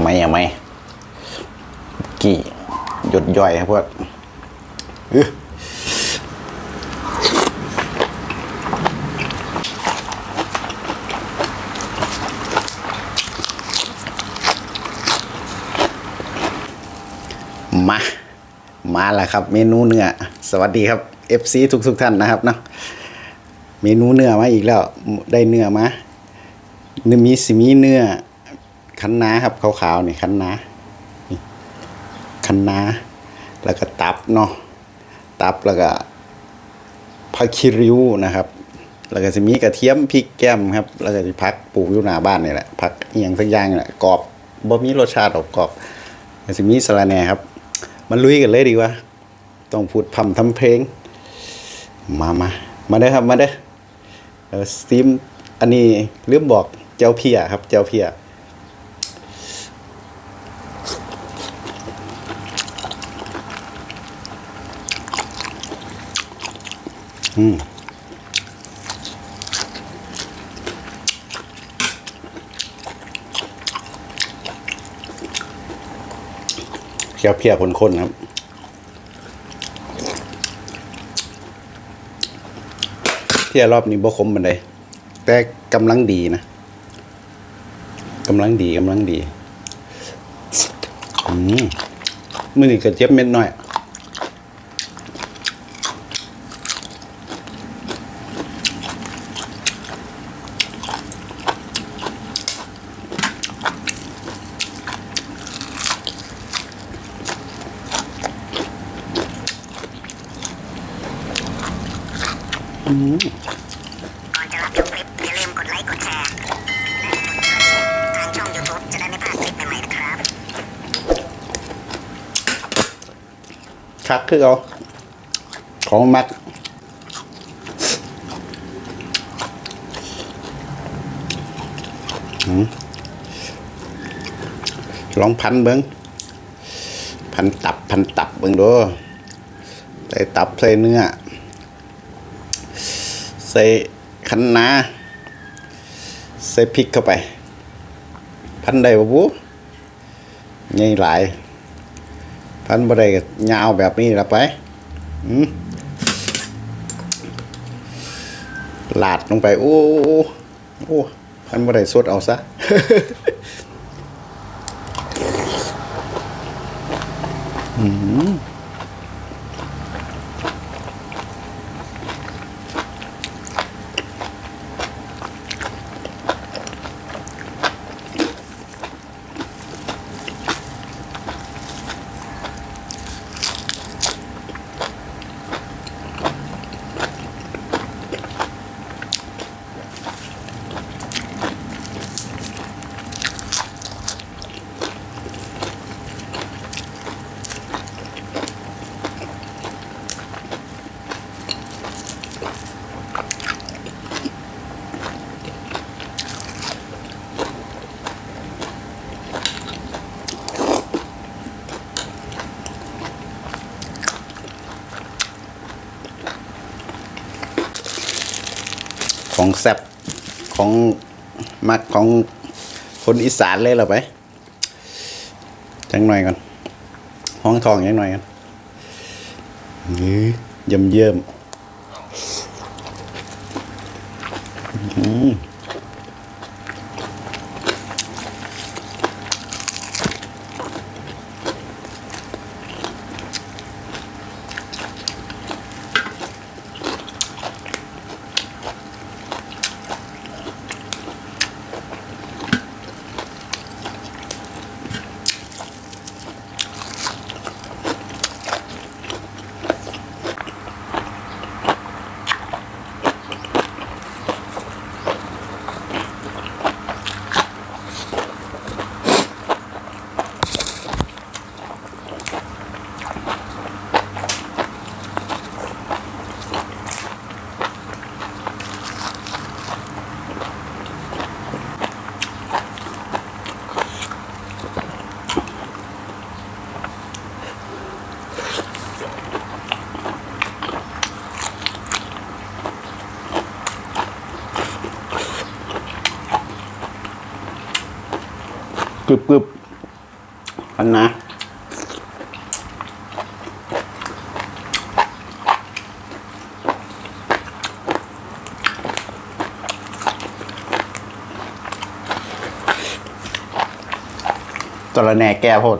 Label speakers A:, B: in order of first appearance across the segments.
A: ไม่อะไม่กี่หยดย่อยครับพวกอื้อมา มาแล้วครับ เมนูเนื้อ สวัสดีครับ FC ทุกทุกท่านนะครับเนาะ เมนูเนื้อมาอีกแล้ว ได้เนื้อมาเนื้อมีสิมีเนื้อ คันนาครับขาวๆนี่คันนานี่คันนาแล้วก็ตับเนาะตับแล้วก็ผักคิริวนะครับ แล้วก็จะมีกระเทียมพริกแก้มครับ แล้วก็จะพักปลูกอยู่หน้าบ้านนี่แหละพักเอียงสักอย่างนี่แหละกรอบบ่มีรสชาติออกกรอบแล้วจะมีสะระแหน่ครับ มันลุยกันเลยดีกว่า ต้องพูดพร่ำทำเพลง มามามาเด้อครับมาเด้อสตีมอันนี้ลืมบอกเจ้าเพียครับ เจ้าเพีย อืมเพียเพียคนๆครับ เพียรอบนี้บ่คมบันไดแต่กำลังดีนะกำลังดีกำลังดี อืมมือนี่กระเจี๊ยบเม็ดหน้อย
B: ก่อนจะรับชมคลิปอย่าลืมกดไลค์กดแชร์ทางช่อง YouTube จะได้ไม่พลาดคลิปใหม่ๆนะครับ
A: คักคือเอาของมักลองพันเบิงพันตับพันตับเบิงดูใส่ตับใส่เนื้อ ใส่คันนาใส่พริกเข้าไป พันได้ปะบูใหญ่หลาย พันบ่ได้ยาวแบบนี้ละไปอืมลาดลงไปโอ้โอ้โอ้พันบ่ได้สดเอาซะอืม ของแซ่บของมักของคนอีสานเลยเหรอไปจังหน่อยก่อนห้องทองยังหน่อยกันนี่เยี่ยมเยี่ยมอืม รึบกรึบกันนะ ตระแหน่แก้พด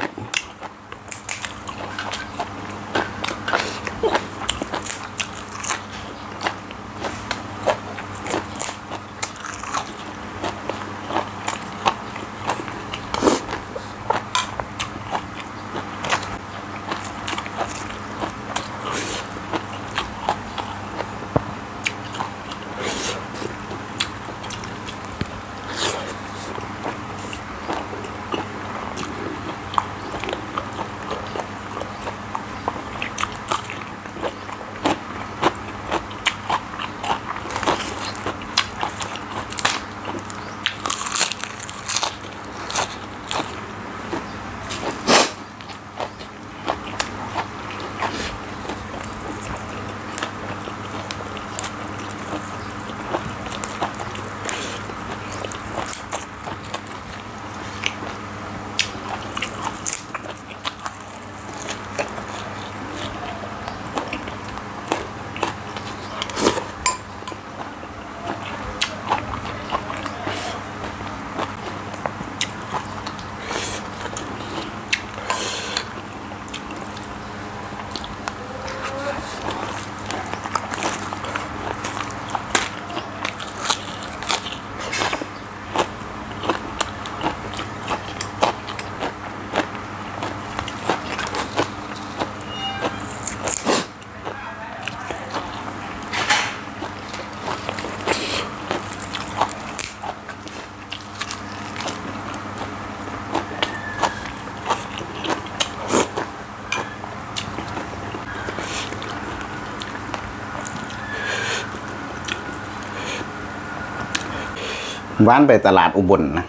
A: ว่านไปตลาดอุบลนะ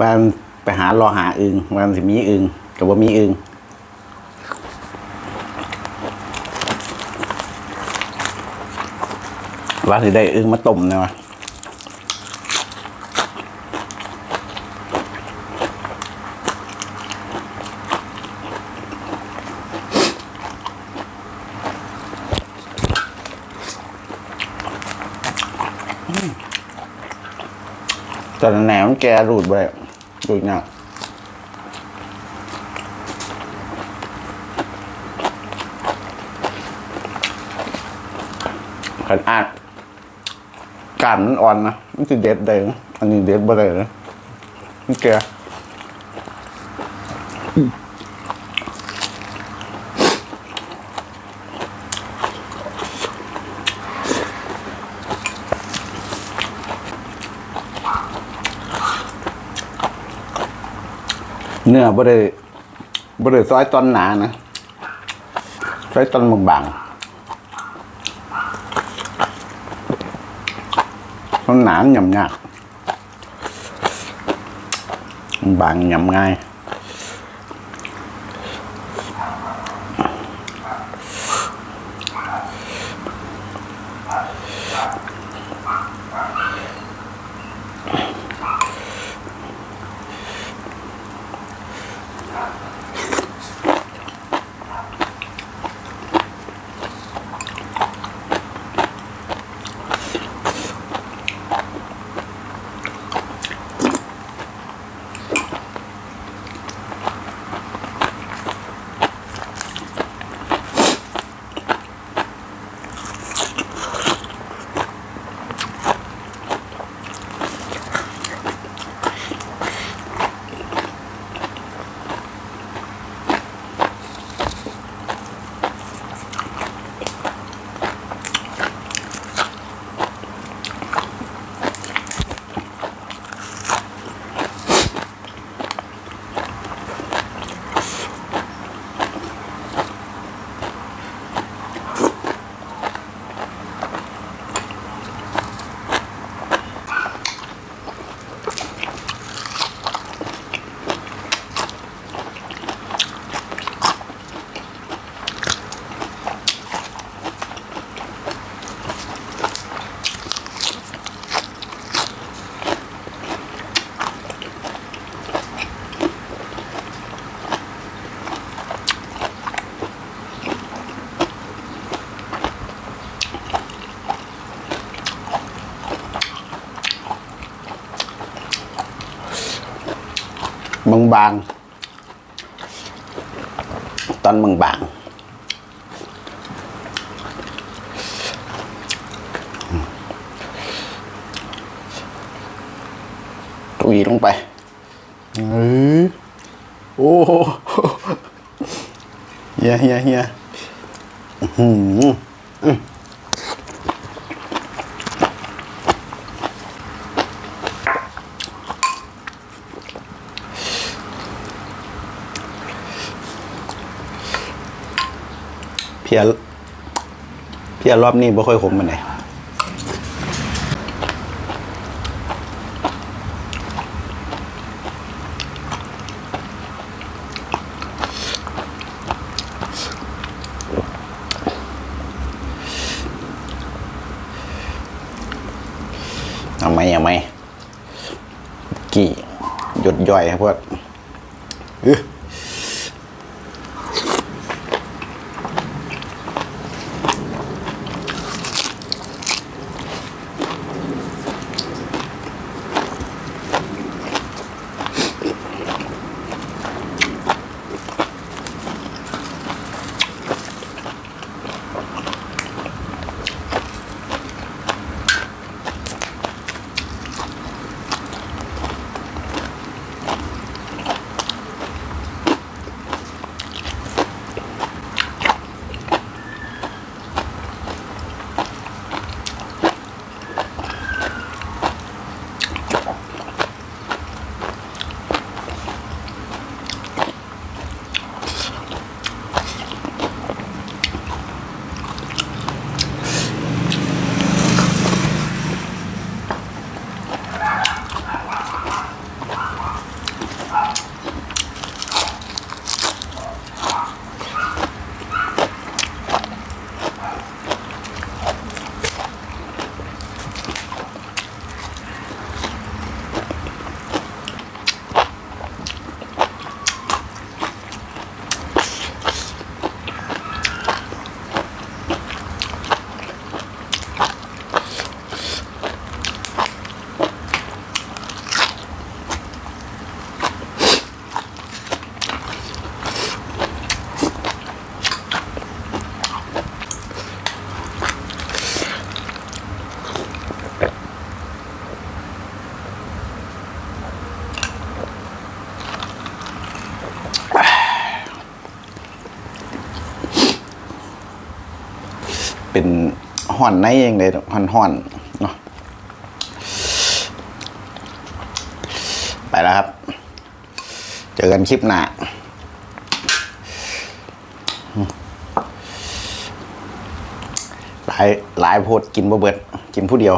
A: ว่านไปหารอหาอึงว่านสิมีอึงกับว่ามีอึงวันสิได้อึงมาต้มเนี่ยวะ แหนมันแกรูดไปรูดเนี่ยากขันอาดกานมันอ่อนนะ มันจะเด็ดได้นะอันนี้เด็ดบ่ได้นะมันแก เนื้อบ่ได้บ่ได้ซอยตอนหนานะซอยตอนบางๆตอนหนาหยำยากบางหยำง่าย บางบางๆตอนบางบางๆตุยลงไปเอ้ยโอ้โหเฮียเฮียเฮียอื้อ เพียเพียรอบนี้บ่ค่อยขมมันไหนใดเอาไหมเอาไหมกี่หยดย่อยครับพวก เป็นห่อนในเองเลยห่อนห่อนเนาะไปแล้วครับ เจอกันคลิปหน้าหลายหลายโพดกินบ่เบิด กินผู้เดียว